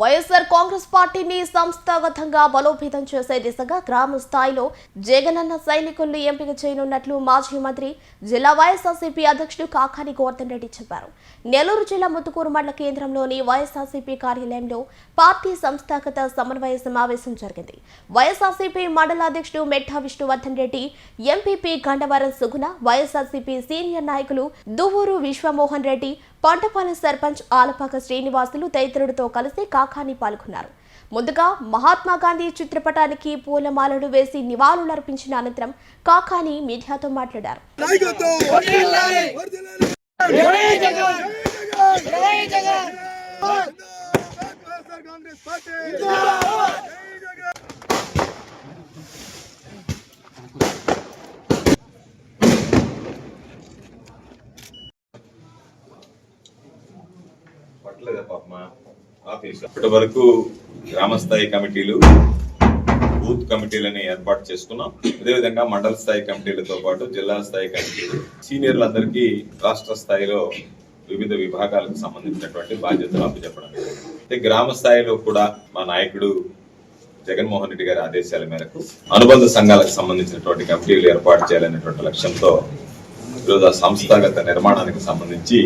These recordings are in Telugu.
వైఎస్ఆర్ కాంగ్రెస్ పార్టీని సంస్థాగతంగా బలోపేతం చేసే దిశగా గ్రామ స్థాయిలో జగనన్న సైనికుల్ని ఎంపిక చేయనున్నట్లు మాజీ మంత్రి జిల్లా వైఎస్ఆర్సీపీ అధ్యక్షుడు కాకాని గోవర్ధన్ రెడ్డి చెప్పారు. నెల్లూరు జిల్లా ముత్తుకూరు మండల కేంద్రంలోని వైఎస్ఆర్సీపీ కార్యాలయంలో పార్టీ సంస్థాగత సమన్వయ సమావేశం జరిగింది. వైఎస్ఆర్సీపీ మండల అధ్యక్షుడు Metta Vishnuvardhan Reddy MPP Gandavaram Suguna YSRCP senior నాయకులు దువ్వూరు విశ్వమోహన్ రెడ్డి పంటపాలెం సర్పంచ్ ఆలపాక శ్రీనివాసులు తదితరులతో కలిసి కాకాని పాల్గొన్నారు. ముందుగా మహాత్మా గాంధీ చిత్రపటానికి పూలమాలలు వేసి నివాళులర్పించిన అనంతరం కాకాని మీడియాతో మాట్లాడారు. పట్టలేదా ఆఫీస్. ఇప్పటి వరకు గ్రామస్థాయి కమిటీలు బూత్ కమిటీలని ఏర్పాటు చేసుకున్నాం. అదేవిధంగా మండల స్థాయి కమిటీలతో పాటు జిల్లా స్థాయి కమిటీలు సీనియర్లందరికీ రాష్ట్ర స్థాయిలో వివిధ విభాగాలకు సంబంధించినటువంటి బాధ్యతలు అప్పచెప్పడం అయితే గ్రామ స్థాయిలో కూడా మా నాయకుడు జగన్మోహన్ రెడ్డి గారి ఆదేశాల మేరకు అనుబంధ సంఘాలకు సంబంధించినటువంటి కమిటీలు ఏర్పాటు చేయాలనేటువంటి లక్ష్యంతో ఈరోజు ఆ సంస్థాగత నిర్మాణానికి సంబంధించి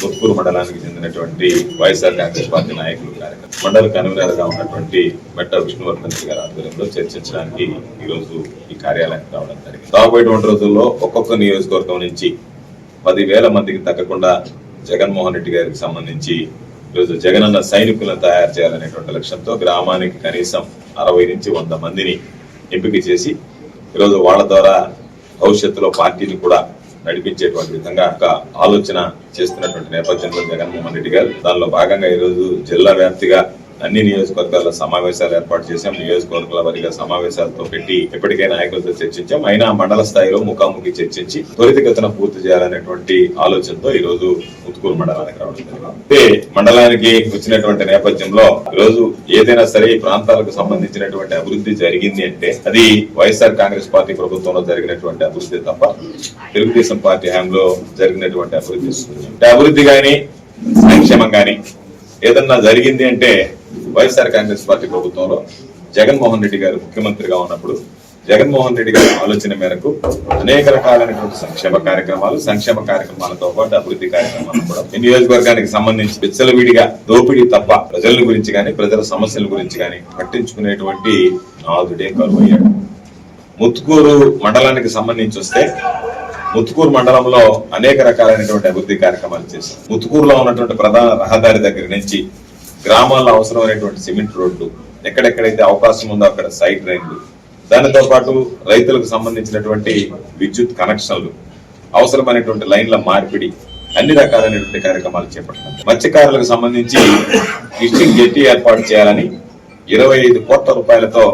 ముత్కూరు మండలానికి చెందినటువంటి వైఎస్ఆర్ కాంగ్రెస్ పార్టీ నాయకులు కార్యకర్తలు మండల కన్వీనర్గా ఉన్నటువంటి మెట్ట విష్ణువర్ధన్ గారి ఆధ్వర్యంలో చర్చించడానికి ఈరోజు ఈ కార్యాలయానికి రావడం జరిగింది. రాబోయేటువంటి రోజుల్లో ఒక్కొక్క నియోజకవర్గం నుంచి పదివేల మందికి తగ్గకుండా జగన్మోహన్ రెడ్డి గారికి సంబంధించి ఈరోజు జగనన్న సైనికులను తయారు చేయాలనేటువంటి లక్ష్యంతో గ్రామానికి కనీసం అరవై నుంచి వంద మందిని ఎంపిక చేసి ఈరోజు వాళ్ళ ద్వారా భవిష్యత్తులో పార్టీని కూడా నడిపించేటువంటి విధంగా ఒక ఆలోచన చేస్తున్నటువంటి నేపథ్యంలో జగన్మోహన్ రెడ్డి గారు. దానిలో భాగంగా ఈరోజు జిల్లా వ్యాప్తిగా అన్ని నియోజకవర్గాల్లో సమావేశాలు ఏర్పాటు చేశాం. నియోజకవర్గాల వారిగా సమావేశాలతో పెట్టి ఎప్పటికైనా నాయకులతో చర్చించాం. అయినా మండల స్థాయిలో ముఖాముఖి చర్చించి త్వరితగతిన పూర్తి చేయాలనేటువంటి ఆలోచనతో ఈ రోజు ముత్తుకూరు మండలానికి రావడం అయితే మండలానికి వచ్చినటువంటి నేపథ్యంలో ఈ రోజు ఏదైనా సరే ఈ ప్రాంతాలకు సంబంధించినటువంటి అభివృద్ధి జరిగింది అంటే అది వైఎస్ఆర్ కాంగ్రెస్ పార్టీ ప్రభుత్వంలో జరిగినటువంటి అభివృద్ధి తప్ప తెలుగుదేశం పార్టీ హయాంలో జరిగినటువంటి అభివృద్ధి. అభివృద్ధి కానీ సంక్షేమం కానీ ఏదన్నా జరిగింది అంటే వైఎస్ఆర్ కాంగ్రెస్ పార్టీ ప్రభుత్వంలో జగన్మోహన్ రెడ్డి గారు ముఖ్యమంత్రిగా ఉన్నప్పుడు జగన్మోహన్ రెడ్డి గారి ఆలోచన మేరకు అనేక రకాలైనటువంటి సంక్షేమ కార్యక్రమాలు సంక్షేమ కార్యక్రమాలతో పాటు అభివృద్ధి కార్యక్రమాలు కూడా ఈ నియోజకవర్గానికి సంబంధించి విచ్చలవిడిగా దోపిడీ తప్ప ప్రజల గురించి కానీ ప్రజల సమస్యల గురించి కానీ పట్టించుకునేటువంటి నాదుడే కరువయ్యాడు. ముత్తుకూరు మండలానికి సంబంధించి వస్తే ముత్తుకూరు మండలంలో అనేక రకాలైనటువంటి అభివృద్ధి కార్యక్రమాలు చేశారు. ముత్తుకూరులో ఉన్నటువంటి ప్రధాన రహదారి దగ్గర నుంచి గ్రామాల్లో అవసరమైనటువంటి సిమెంట్ రోడ్లు ఎక్కడెక్కడైతే అవకాశం ఉందో అక్కడ సైడ్ రైన్లు దానితో పాటు రైతులకు సంబంధించినటువంటి విద్యుత్ కనెక్షన్లు అవసరమైనటువంటి లైన్ల మార్పిడి అన్ని రకాలైనటువంటి కార్యక్రమాలు చేపట్టడం మత్స్యకారులకు సంబంధించి ఫిషింగ్ జెట్టి ఏర్పాటు చేయాలని ఇరవై ఐదు కోట్ల రూపాయలతో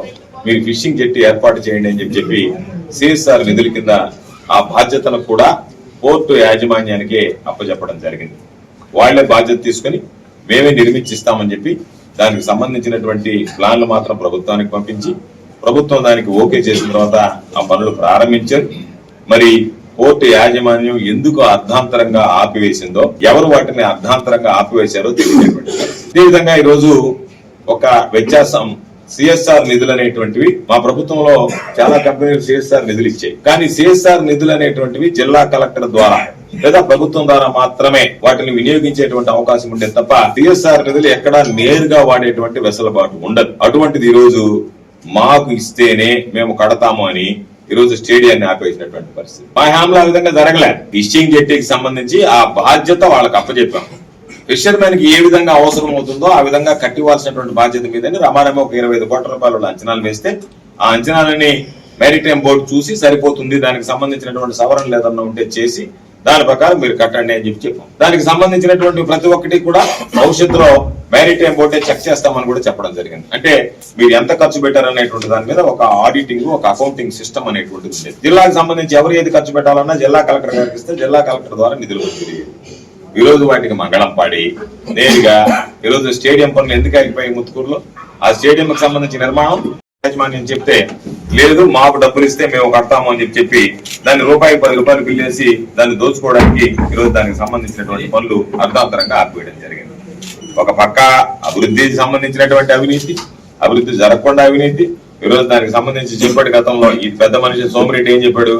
మీరు ఫిషింగ్ జెట్టి ఏర్పాటు చేయండి అని చెప్పి చెప్పి సిఎస్ఆర్ నిధుల కింద ఆ బాధ్యతను కూడా పోర్టు యాజమాన్యానికి అప్పచెప్పడం జరిగింది. వాళ్ళే బాధ్యత తీసుకుని మేమే నిర్మించిస్తామని చెప్పి దానికి సంబంధించినటువంటి ప్లాన్లు మాత్రం ప్రభుత్వానికి పంపించి ప్రభుత్వం దానికి ఓకే చేసిన తర్వాత ఆ పనులు ప్రారంభించారు. మరి కోర్టు యాజమాన్యం ఎందుకు అర్ధాంతరంగా ఆపివేసిందో ఎవరు వాటిని అర్ధాంతరంగా ఆపివేశారో తెలియజేయండి. అదేవిధంగా విధంగా ఒక వ్యత్యాసం సిఎస్ఆర్ నిధులు అనేటువంటివి మా ప్రభుత్వంలో చాలా కంపెనీలు సిఎస్ఆర్ నిధులు ఇచ్చాయి. కానీ సిఎస్ఆర్ నిధులు అనేటువంటివి జిల్లా కలెక్టర్ ద్వారా లేదా ప్రభుత్వం ద్వారా మాత్రమే వాటిని వినియోగించేటువంటి అవకాశం ఉండే తప్ప సిఎస్ఆర్ నిధులు ఎక్కడా నేరుగా వాడేటువంటి వెసులుబాటు ఉండదు. అటువంటిది ఈరోజు రోజు మాకు ఇస్తేనే మేము కడతాము అని ఈరోజు స్టేడియాన్ని ఆపేసినటువంటి పరిస్థితి. మా హ్యాంలో ఆ విధంగా జరగలే. ఫిషింగ్ జెట్టీకి సంబంధించి ఆ బాధ్యత వాళ్ళకి అప్పచెప్పాం ఫిషర్మెన్కి ఏ విధంగా అవసరం అవుతుందో ఆ విధంగా కట్టివాల్సినటువంటి బాధ్యత మీదని రమారమ్మ ఒక ఇరవై ఐదు కోట్ల రూపాయలు అంచనాలు వేస్తే ఆ అంచనాలని మెరిటైమ్ బోర్డు చూసి సరిపోతుంది. దానికి సంబంధించినటువంటి సవరణ లేదన్నా ఉంటే చేసి దాని ప్రకారం మీరు కట్టండి అని చెప్పి చెప్పాం. దానికి సంబంధించినటువంటి ప్రతి ఒక్కటి కూడా భవిష్యత్తులో మ్యారిటైమ్ బోర్డే చెక్ చేస్తామని కూడా చెప్పడం జరిగింది. అంటే మీరు ఎంత ఖర్చు పెట్టారు అనేటువంటి దాని మీద ఒక ఆడిటింగ్ ఒక అకౌంటింగ్ సిస్టమ్ అనేటువంటిది ఉంది. జిల్లాకు సంబంధించి ఎవరు ఏది ఖర్చు పెట్టాలన్నా జిల్లా కలెక్టర్ గారికి ఇస్తే జిల్లా కలెక్టర్ ద్వారా నిధులు వచ్చేది ఈ రోజు వాటికి మంగళం పాడి నేరుగా ఈ రోజు స్టేడియం పనులు ఎందుకు ఆగిపోయి ముత్తుకూరులో? ఆ స్టేడియం కి సంబంధించిన నిర్మాణం యాజమాన్యం చెప్తే లేదు మాకు డబ్బులు ఇస్తే మేము కడతాము అని చెప్పి చెప్పి దాన్ని రూపాయి పది రూపాయలు పిల్లేసి దాన్ని దోచుకోవడానికి ఈ రోజు దానికి సంబంధించినటువంటి పనులు అర్థాంతరంగా ఆపివేయడం జరిగింది. ఒక పక్క అభివృద్ధికి సంబంధించినటువంటి అవినీతి అభివృద్ధి జరగకుండా అవినీతి. ఈరోజు దానికి సంబంధించి చెప్పాడు గతంలో ఈ పెద్ద మనిషి సోమిరెడ్డి ఏం చెప్పాడు?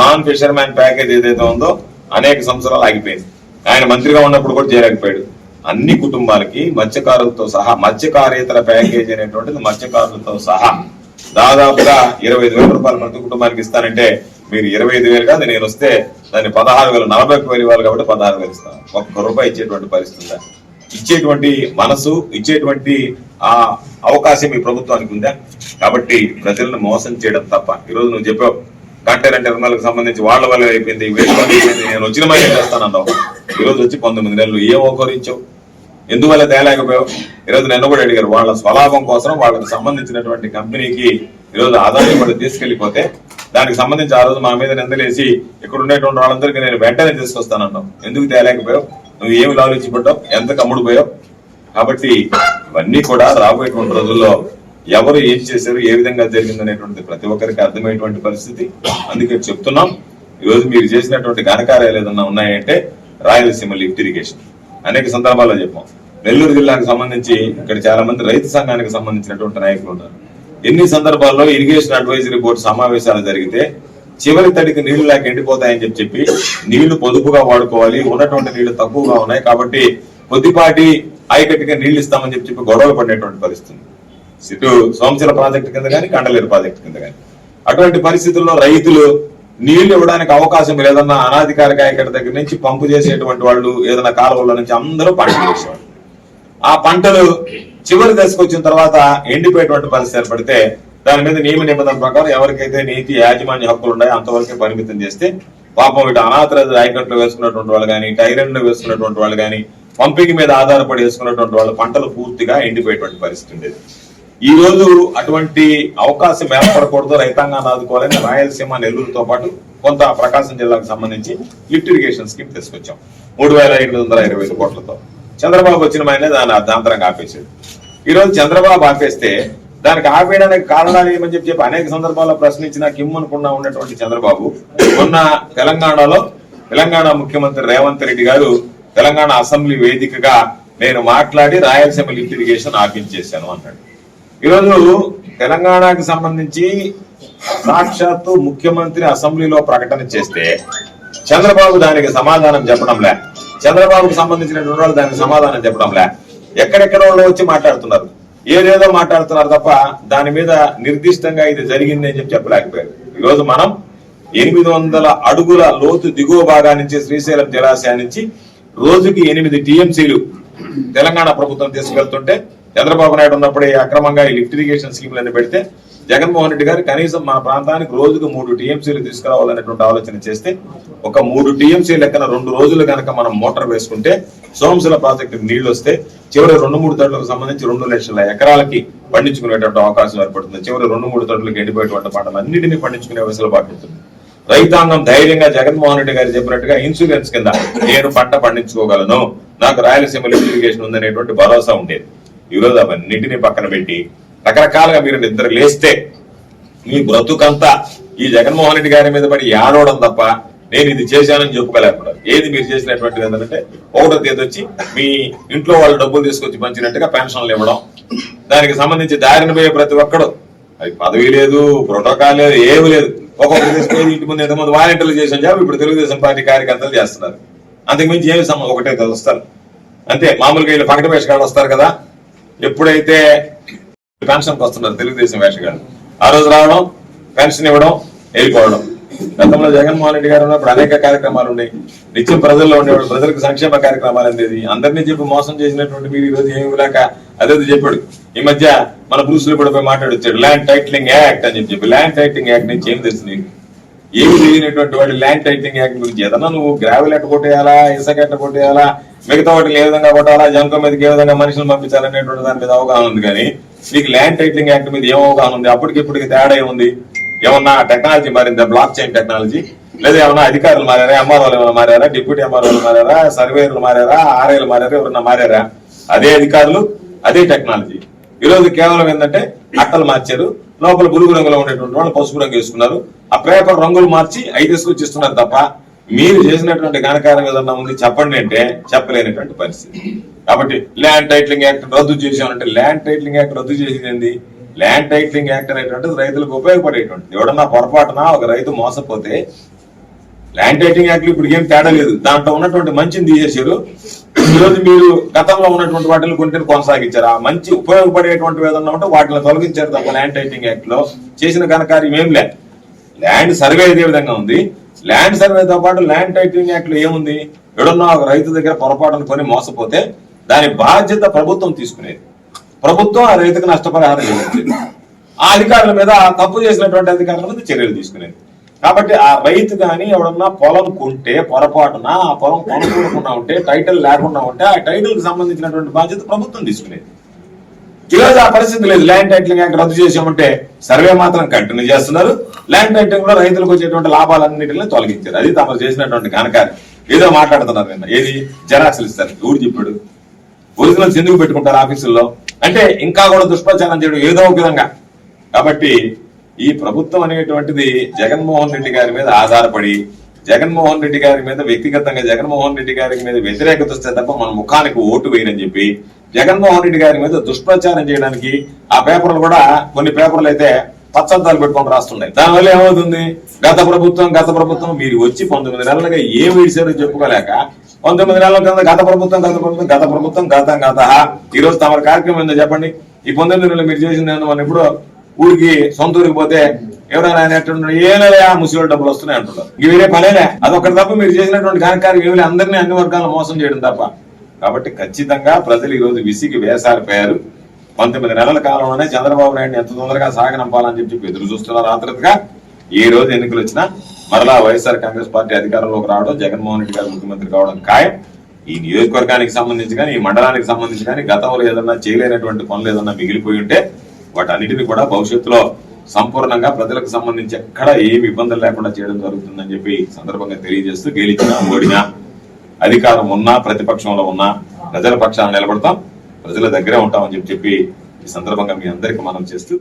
నాన్ ఫిషర్మ్యాన్ ప్యాకేజ్ ఏదైతే ఉందో అనేక సంవత్సరాలు ఆగిపోయింది. ఆయన మంత్రిగా ఉన్నప్పుడు కూడా చేయలేకపోయాడు. అన్ని కుటుంబాలకి మత్స్యకారులతో సహా మత్స్యకారేతర ప్యాకేజ్ అనేటువంటిది మత్స్యకారులతో సహా. దాదాపుగా ఇరవై ఐదు వేల రూపాయలు ప్రతి కుటుంబానికి ఇస్తానంటే మీరు ఇరవై ఐదు వేలు కాదు నేను వస్తే దాన్ని పదహారు వేలు నలభై ఒక్క వేలు ఇవ్వాలి కాబట్టి పదహారు వేలు ఇస్తాను. ఒక్క రూపాయి ఇచ్చేటువంటి పరిస్థితి ఇచ్చేటువంటి మనసు ఇచ్చేటువంటి ఆ అవకాశం ఈ ప్రభుత్వానికి ఉందా? కాబట్టి ప్రజలను మోసం చేయడం తప్ప. ఈరోజు నువ్వు చెప్పావు కంటైనర్ టెర్మినల్కి సంబంధించి వాళ్ళ వల్ల అయిపోయింది వీళ్ళ నేను వచ్చిన మళ్ళీ చేస్తానన్నావు? ఈరోజు వచ్చి పంతొమ్మిది నెలలు ఏం ఓకరించావు ఎందువల్ల తేలేకపోయావు? ఈరోజు నిన్న కూడా అడిగారు వాళ్ళ స్వలాభం కోసం వాళ్ళకి సంబంధించినటువంటి కంపెనీకి ఈరోజు ఆదాయం కూడా తీసుకెళ్ళిపోతే దానికి సంబంధించి ఆ రోజు మా మీద నిందలేసి ఇక్కడ ఉండేటువంటి వాళ్ళందరికీ నేను వెంటనే తీసుకొస్తానన్నావు. ఎందుకు తేలేకపోయావు? నువ్వు ఏమి లాలోచించబడ్డావు ఎంత కమ్ముడుపోయావు కాబట్టి ఇవన్నీ కూడా రాబోయేటువంటి రోజుల్లో ఎవరు ఏం చేశారు ఏ విధంగా జరిగిందనేటువంటి ప్రతి ఒక్కరికి అర్థమయ్యేటువంటి పరిస్థితి. అందుకే చెప్తున్నాం ఈరోజు మీరు చేసినటువంటి ఘనకార్యాలు ఏదన్నా ఉన్నాయంటే రాయలసీమ లిఫ్ట్ ఇరిగేషన్. అనేక సందర్భాల్లో చెప్పాం. నెల్లూరు జిల్లాకు సంబంధించి ఇక్కడ చాలా మంది రైతు సంఘానికి సంబంధించినటువంటి నాయకులు ఉన్నారు. ఎన్ని సందర్భాల్లో ఇరిగేషన్ అడ్వైజరీ బోర్డు సమావేశాలు జరిగితే చివరి తడికి నీళ్ళు లేక ఎండిపోతాయని చెప్పి చెప్పి నీళ్ళు పొదుపుగా వాడుకోవాలి ఉన్నటువంటి నీళ్ళు తక్కువగా ఉన్నాయి కాబట్టి కొద్దిపాటి ఆయకట్టుగా నీళ్ళు ఇస్తామని చెప్పి చెప్పి గొడవలు పడేటువంటి పరిస్థితి. ఇటు సోమశిల ప్రాజెక్టు కింద కానీ కండలేరు ప్రాజెక్టు కింద కానీ అటువంటి పరిస్థితుల్లో రైతులు నీళ్ళు ఇవ్వడానికి అవకాశం లేదన్న అనాధికారిక ఆయకట్ట దగ్గర నుంచి పంపు చేసేటువంటి వాళ్ళు ఏదైనా కాలువల నుంచి అందరూ పంటలు చేసేవాళ్ళు ఆ పంటలు చివరి దశకు వచ్చిన తర్వాత ఎండిపోయేటువంటి పరిస్థితి ఏర్పడితే దాని మీద నియమ నిబంధనల ప్రకారం ఎవరికైతే నీతి యాజమాన్య హక్కులు ఉన్నాయో అంతవరకే పరిమితం చేస్తే పాపం ఇటు అనాథ రాయకట్లు వేసుకున్నటువంటి వాళ్ళు కానీ టైరన్లు వేసుకున్నటువంటి వాళ్ళు కానీ పంపిక మీద ఆధారపడి వేసుకున్నటువంటి వాళ్ళు పంటలు పూర్తిగా ఎండిపోయేటువంటి పరిస్థితి ఉండేది. ఈ రోజు అటువంటి అవకాశం ఏర్పడకూడదు రైతాంగాన్ని ఆదుకోవాలని రాయలసీమ నెల్లూరుతో పాటు కొంత ప్రకాశం జిల్లాకు సంబంధించి లిఫ్ట్ ఇరిగేషన్ స్కీమ్ తీసుకొచ్చాం. మూడు వేల ఎనిమిది వందల ఇరవై ఐదు కోట్లతో. చంద్రబాబు వచ్చిన ఆయన దాన్ని అర్ధాంతరంగా ఆపేశాడు. ఈ రోజు చంద్రబాబు ఆపేస్తే దానికి ఆపేయడానికి కారణాలు ఏమని చెప్పి చెప్పి అనేక సందర్భాల్లో ప్రశ్నించిన కిమ్ అనుకున్నా ఉన్నటువంటి చంద్రబాబు మొన్న తెలంగాణలో తెలంగాణ ముఖ్యమంత్రి రేవంత్ రెడ్డి గారు తెలంగాణ అసెంబ్లీ వేదికగా నేను మాట్లాడి రాయలసీమ లిఫ్ట్ ఇరిగేషన్ ఆపించేశాను అన్నాడు. ఈరోజు తెలంగాణకి సంబంధించి సాక్షాత్తు ముఖ్యమంత్రి అసెంబ్లీలో ప్రకటన చేస్తే చంద్రబాబు దానికి సమాధానం చెప్పడంలే. చంద్రబాబుకు సంబంధించిన వాళ్ళు దానికి సమాధానం చెప్పడంలే. ఎక్కడెక్కడ వాళ్ళు వచ్చి మాట్లాడుతున్నారు? ఏదేదో మాట్లాడుతున్నారు తప్ప దాని మీద నిర్దిష్టంగా ఇది జరిగింది అని చెప్పి చెప్పలేకపోయారు. ఈరోజు మనం ఎనిమిది వందల అడుగుల లోతు దిగువ భాగా నుంచి శ్రీశైలం జలాశయం నుంచి రోజుకి ఎనిమిది టీఎంసీలు తెలంగాణ ప్రభుత్వం తీసుకెళ్తుంటే చంద్రబాబు నాయుడు ఉన్నప్పుడే అక్రమంగా ఈ లిఫ్ట్ ఇరిగేషన్ స్కీమ్లన్నీ పెడితే జగన్మోహన్ రెడ్డి గారు కనీసం మన ప్రాంతానికి రోజుకు మూడు టీఎంసీలు తీసుకురావాలనేటువంటి ఆలోచన చేస్తే ఒక మూడు టీఎంసీ లెక్కన రెండు రోజులు కనుక మనం మోటార్ వేసుకుంటే సోమశిల ప్రాజెక్టు నీళ్ళు వస్తే చివరి రెండు మూడు తడులకు సంబంధించి రెండు లక్షల ఎకరాలకి పండించుకునేటువంటి అవకాశం ఏర్పడుతుంది. చివరి రెండు మూడు తడులకు ఎండిపోయేటువంటి పంటలన్నింటినీ పండించుకునే వెసులుబాటు ఉంటుంది. రైతాంగం ధైర్యంగా జగన్మోహన్ రెడ్డి గారు చెప్పినట్టుగా ఇన్సూరెన్స్ కింద నేను పంట పండించుకోగలను. నాకు రాయలసీమ లిఫ్ట్ ఇరిగేషన్ ఉందనేటువంటి భరోసా ఉండేది. ఈరోజు అవన్నింటినీ పక్కన పెట్టి రకరకాలుగా మీరు నిద్ర లేస్తే మీ బ్రతుకంతా ఈ జగన్మోహన్ రెడ్డి గారి మీద పడి ఏడవడం తప్ప నేను ఇది చేశానని చెప్పుకోలేకపోవడం ఏది మీరు చేసినటువంటిది ఏంటంటే ఒకటో తేదీ వచ్చి మీ ఇంట్లో వాళ్ళు డబ్బులు తీసుకొచ్చి పంచినట్టుగా పెన్షన్లు ఇవ్వడం. దానికి సంబంధించి దారిన పోయే ప్రతి ఒక్కడు. అది పదవి లేదు ప్రోటోకాల్ లేదు ఏమి లేదు. ఒక్కొక్కరు తీసుకొని ఇంటి ముందు ఎంతమంది వాలంటీర్లు చేసిన జాబ్ ఇప్పుడు తెలుగుదేశం పార్టీ కార్యకర్తలు చేస్తున్నారు. అంతకుమించి ఏమి సంబంధం ఒకటే వస్తారు. అంతే మామూలుగా వీళ్ళు పకటి వేషగాళ్ళు వస్తారు కదా. ఎప్పుడైతే పెన్షన్కి వస్తున్నారు తెలుగుదేశం వేషగాళ్ళు ఆ రోజు రావడం పెన్షన్ ఇవ్వడం వెళ్ళిపోవడం. గతంలో జగన్మోహన్ రెడ్డి గారు ఉన్నప్పుడు అనేక కార్యక్రమాలు ఉన్నాయి. నిత్యం ప్రజల్లో ఉండేవాడు ప్రజలకు సంక్షేమ కార్యక్రమాలు అనేది అందరినీ చెప్పి మోసం చేసినటువంటి మీరు ఈ రోజు ఏమి లేక అదే చెప్పాడు. ఈ మధ్య మన బ్రూసులు కూడా పోయి మాట్లాడొచ్చాడు ల్యాండ్ టైటిలింగ్ యాక్ట్ అని చెప్పి ల్యాండ్ టైటిలింగ్ యాక్ట్ నుంచి ఏం తెలుసు నీకు ఏమి తెలియనటువంటి వాడు ల్యాండ్ టైటిలింగ్ యాక్ట్ గురించి ఏదన్నా నువ్వు గ్రావెల్ ఎట్ట కొట్టేయాలా ఇసక ఎట్ట కొట్టేయాలా మిగతా వాటిని ఏ విధంగా కొట్టాలా జంకం మీదకి ఏ విధంగా మనుషులు పంపించాలనేటువంటి దాని మీద అవగాహన ఉంది కానీ మీకు ల్యాండ్ టైటిలింగ్ యాక్ట్ మీద ఏం అవగాహన ఉంది? అప్పటికి ఇప్పటికి తేడా ఉంది ఏమన్నా టెక్నాలజీ మారిందా? బ్లాక్ చైన్ టెక్నాలజీ లేదా ఏమన్నా అధికారులు మారారా? ఎంఆర్ఓలు ఏమైనా మారారా? డిప్యూటీ ఎంఆర్ఓలు మారారా? సర్వేలు మారారా? ఆర్ఐలు మారారా? ఎవరన్నా మారారా? అదే అధికారులు అదే టెక్నాలజీ ఈ రోజు కేవలం ఏంటంటే అట్టలు మార్చారు. లోపల బులుగు రంగులో ఉండేటువంటి వాళ్ళు పసుపు రంగు వేసుకున్నారు. ఆ పేపర్ రంగులు మార్చి ఐదు తీసుకొచ్చి ఇస్తున్నారు తప్ప మీరు చేసినటువంటి ఘనకారం ఏదన్నా ఉంది చెప్పండి అంటే చెప్పలేనటువంటి పరిస్థితి. కాబట్టి ల్యాండ్ టైటిలింగ్ యాక్ట్ రద్దు చేసామంటే ల్యాండ్ టైటిలింగ్ యాక్ట్ రద్దు చేసింది ఏంది? ల్యాండ్ టైటిలింగ్ యాక్ట్ అనేటువంటిది రైతులకు ఉపయోగపడేటువంటిది. ఎవడన్నా పొరపాటున ఒక రైతు మోసపోతే ల్యాండ్ టైటింగ్ యాక్ట్ ఇప్పుడు ఏం తేడా లేదు. దాంట్లో ఉన్నటువంటి మంచిని తీసేశారు. ఈరోజు మీరు గతంలో ఉన్నటువంటి వాటిని కొన్ని కొనసాగించారు. ఆ మంచి ఉపయోగపడేటువంటి ఏదన్నా ఉంటే వాటిని తొలగించారు తప్ప ల్యాండ్ టైటింగ్ యాక్ట్లో చేసిన ఘనకార్యం ఏం లే. ల్యాండ్ సర్వే ఇదే విధంగా ఉంది. ల్యాండ్ సర్వేతో పాటు ల్యాండ్ టైటిలింగ్ యాక్ట్లో ఏముంది? ఎవడన్నా ఒక రైతు దగ్గర పొరపాటును కొని మోసపోతే దాని బాధ్యత ప్రభుత్వం తీసుకునేది. ప్రభుత్వం ఆ రైతుకు నష్టపరిహారం చెల్లించేది ఆ అధికారుల మీద ఆ తప్పు చేసినటువంటి అధికారుల మీద చర్యలు తీసుకునేది. కాబట్టి ఆ రైతు కానీ ఎవడన్నా పొలం కొంటే పొరపాటున ఆ పొలం కొనుక్కోకుండా ఉంటే టైటిల్ లేకుండా ఉంటే ఆ టైటిల్కి సంబంధించినటువంటి బాధ్యత ప్రభుత్వం తీసుకునేది. ఈరోజు ఆ పరిస్థితి లేదు. ల్యాండ్ టైటిలింగ్ యాక్ట్ రద్దు చేసామంటే సర్వే మాత్రం కంటిన్యూ చేస్తున్నారు. ల్యాండ్ టైటిలింగ్లో రైతులకు వచ్చేటువంటి లాభాలన్నింటినీ తొలగించారు. అది తమరు చేసినటువంటి ఘనకార్యం. ఏదో మాట్లాడుతున్నారు నిన్న. ఏది? జెరాక్స్లు ఇస్తారు. ఊరు చెప్పాడు? ఒరిజినల్స్ ఎందుకు పెట్టుకుంటారు ఆఫీసుల్లో? అంటే ఇంకా కూడా దుష్ప్రచారం చేయడం ఏదో ఒక విధంగా. కాబట్టి ఈ ప్రభుత్వం అనేటువంటిది జగన్మోహన్ రెడ్డి గారి మీద ఆధారపడి జగన్మోహన్ రెడ్డి గారి మీద వ్యక్తిగతంగా జగన్మోహన్ రెడ్డి గారి మీద వ్యతిరేకత వస్తే తప్ప మన ముఖానికి ఓటు వేయనని చెప్పి జగన్మోహన్ రెడ్డి గారి మీద దుష్ప్రచారం చేయడానికి ఆ పేపర్లు కూడా కొన్ని పేపర్లు అయితే పచ్చద్దాలు పెట్టుకొని రాస్తున్నాయి. దానివల్ల ఏమవుతుంది? గత ప్రభుత్వం గత ప్రభుత్వం మీరు వచ్చి పంతొమ్మిది నెలలుగా ఏం విడిచారో చెప్పుకోలేక పంతొమ్మిది నెలల కింద గత ప్రభుత్వం గత ప్రభుత్వం గత ప్రభుత్వం గత గత. ఈ రోజు తమ కార్యక్రమం ఏందో చెప్పండి. ఈ పంతొమ్మిది నెలలు మీరు చేసింది ఏందో మనం ఇప్పుడు ఊరికి సొంత ఊరికి పోతే ఎవరైనా ఆయన ఎట్టుంటాడు ఏలేదా ముసలి డబ్బులు వస్తున్నాయి అంటున్నారు. ఇక వేరే పనేలే. అదొకటి తప్ప మీరు చేసినటువంటి కార్యక్రమం ఏమి అందరినీ అన్ని వర్గాలను మోసం చేయడం తప్ప. కాబట్టి ఖచ్చితంగా ప్రజలు ఈ రోజు విసిగి వేసారిపోయారు పంతొమ్మిది నెలల కాలంలోనే చంద్రబాబు నాయుడు ఎంత తొందరగా సాగనంపాలని చెప్పి చెప్పి ఎదురు చూస్తున్నారు. ఆతృతగా ఏ రోజు ఎన్నికలు వచ్చినా మరలా వైఎస్ఆర్ కాంగ్రెస్ పార్టీ అధికారంలోకి రావడం జగన్మోహన్ రెడ్డి గారు ముఖ్యమంత్రి కావడం ఖాయం. ఈ నియోజకవర్గానికి సంబంధించి కానీ ఈ మండలానికి సంబంధించి కానీ గతంలో ఏదన్నా చేయలేనటువంటి పనులు ఏదన్నా మిగిలిపోయి ఉంటే వాటన్నిటిని కూడా భవిష్యత్తులో సంపూర్ణంగా ప్రజలకు సంబంధించి ఎక్కడ ఏమి ఇబ్బందులు లేకుండా చేయడం జరుగుతుందని చెప్పి సందర్భంగా తెలియజేస్తూ గెలిచినా ఓడినా అధికారం ఉన్నా ప్రతిపక్షంలో ఉన్నా ప్రజల పక్షాన నిలబడతాం. ప్రజల దగ్గరే ఉంటామని చెప్పి చెప్పి ఈ సందర్భంగా మీ అందరికీ మనం చేస్తూ